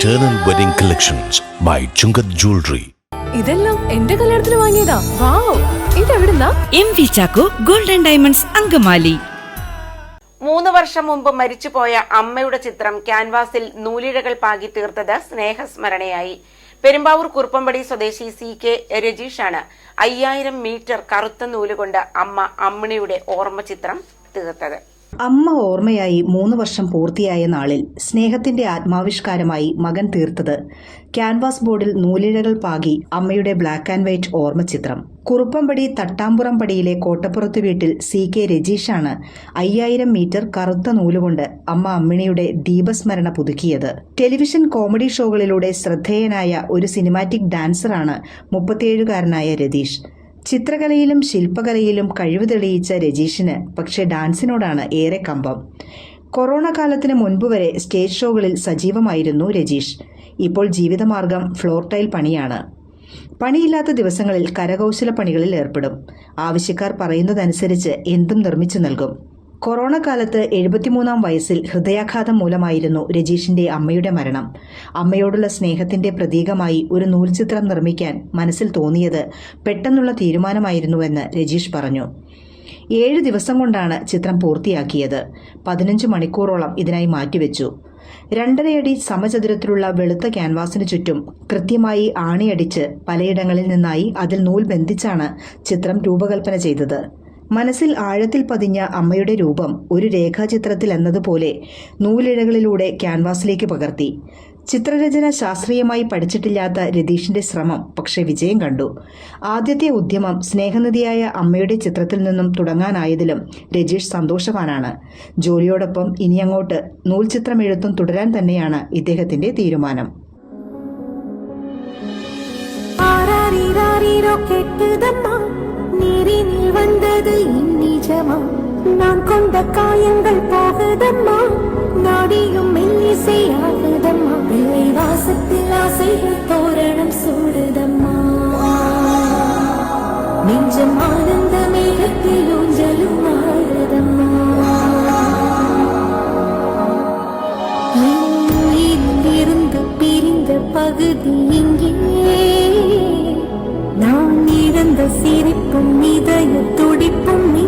Eternal Wedding Collections by Chungath Jewelry. ഇതെല്ലാം എന്റെ കല്യാണത്തിന് വാങ്ങിയതാ. Wow. ഇതെവിടുന്നാ? M V Chacko golden diamonds Angamaly. മൂന്ന് വർഷം മുമ്പ് മരിച്ചുപോയ അമ്മയുടെ ചിത്രം ക്യാൻവാസിൽ നൂലിഴകൾ പാകി തീർത്തത് സ്നേഹസ്മരണയായി. പെരുമ്പാവൂർ കുറുപ്പമ്പടി സ്വദേശി സി കെ രജീഷാണ്. അയ്യായിരം മീറ്റർ കറുത്ത നൂലുകൊണ്ട് അമ്മ അമ്മിണിയുടെ ഓർമ്മ ചിത്രം തീർത്തത്. അമ്മ ഓർമ്മയായി മൂന്ന് വർഷം പൂർത്തിയായ നാളിൽ സ്നേഹത്തിന്റെ ആത്മാവിഷ്കാരമായി മകൻ തീർത്തത്. ക്യാൻവാസ് ബോർഡിൽ നൂലിഴകൾ പാകി അമ്മയുടെ ബ്ലാക്ക് ആൻഡ് വൈറ്റ് ഓർമ്മ ചിത്രം. കുറുപ്പംപടി തട്ടാമ്പുറം പടിയിലെ കോട്ടപ്പുറത്ത് വീട്ടിൽ സി കെ രജീഷാണ് അയ്യായിരം മീറ്റർ കറുത്ത നൂലുകൊണ്ട് അമ്മ അമ്മിണിയുടെ ദീപസ്മരണ പുതുക്കിയത്. ടെലിവിഷൻ കോമഡി ഷോകളിലൂടെ ശ്രദ്ധേയനായ ഒരു സിനിമാറ്റിക് ഡാൻസറാണ് മുപ്പത്തിയേഴുകാരനായ രതീഷ്. ചിത്രകലയിലും ശില്പകലയിലും കഴിവ് തെളിയിച്ച രജീഷിന് പക്ഷേ ഡാൻസിനോടാണ് ഏറെ കമ്പം. കൊറോണ കാലത്തിന് മുൻപ് വരെ സ്റ്റേജ് ഷോകളിൽ സജീവമായിരുന്നു രജീഷ്. ഇപ്പോൾ ജീവിതമാർഗം ഫ്ലോർ ടൈൽ പണിയാണ്. പണിയില്ലാത്ത ദിവസങ്ങളിൽ കരകൗശല പണികളിൽ ഏർപ്പെടും. ആവശ്യക്കാർ പറയുന്നതനുസരിച്ച് എന്തും നിർമ്മിച്ചു നൽകും. കൊറോണ കാലത്ത് എഴുപത്തിമൂന്നാം വയസ്സിൽ ഹൃദയാഘാതം മൂലമായിരുന്നു രജീഷിന്റെ അമ്മയുടെ മരണം. അമ്മയോടുള്ള സ്നേഹത്തിന്റെ പ്രതീകമായി ഒരു നൂൽചിത്രം നിർമ്മിക്കാൻ മനസ്സിൽ തോന്നിയത് പെട്ടെന്നുള്ള തീരുമാനമായിരുന്നുവെന്ന് രജീഷ് പറഞ്ഞു. ഏഴ് ദിവസം കൊണ്ടാണ് ചിത്രം പൂർത്തിയാക്കിയത്. പതിനഞ്ച് മണിക്കൂറോളം ഇതിനായി മാറ്റിവെച്ചു. രണ്ടരയടി സമചതുരത്തിലുള്ള വെളുത്ത ക്യാൻവാസിന് ചുറ്റും കൃത്യമായി ആണിയടിച്ച് പലയിടങ്ങളിൽ നിന്നായി അതിൽ നൂൽ ബന്ധിച്ചാണ് ചിത്രം രൂപകൽപ്പന ചെയ്തത്. മനസ്സിൽ ആഴത്തിൽ പതിഞ്ഞ അമ്മയുടെ രൂപം ഒരു രേഖാചിത്രത്തിൽ എന്നതുപോലെ നൂലിഴകളിലൂടെ ക്യാൻവാസിലേക്ക് പകർത്തി. ചിത്രരചന ശാസ്ത്രീയമായി പഠിച്ചിട്ടില്ലാത്ത രതീഷിന്റെ ശ്രമം പക്ഷേ വിജയം കണ്ടു. ആദ്യത്തെ ഉദ്യമം സ്നേഹനിധിയായ അമ്മയുടെ ചിത്രത്തിൽ നിന്നും തുടങ്ങാനായതിലും രജീഷ് സന്തോഷവാനാണ്. ജോലിയോടൊപ്പം ഇനി അങ്ങോട്ട് നൂൽ ചിത്രം എഴുത്തും തുടരാൻ തന്നെയാണ് ഇദ്ദേഹത്തിന്റെ തീരുമാനം. കേട്ടുതമ്മ வந்தது இந்நிஜமா நான் கொண்ட காயங்கள் போகுதம்மா? நாடியும் மெல்லிசையாகுதம்மா பிள்ளை வாசத்தில் ஆசைகள் தோரணம் சூடுதம்மா? நெஞ்சம் ஆனந்த மேகத்தில் ஊஞ்சலும் ஆடுதம்மா? இருந்து பிரிந்த பகுதி இங்கே. பிறந்த சிரிப்பும் இதய துடிப்பும் நீ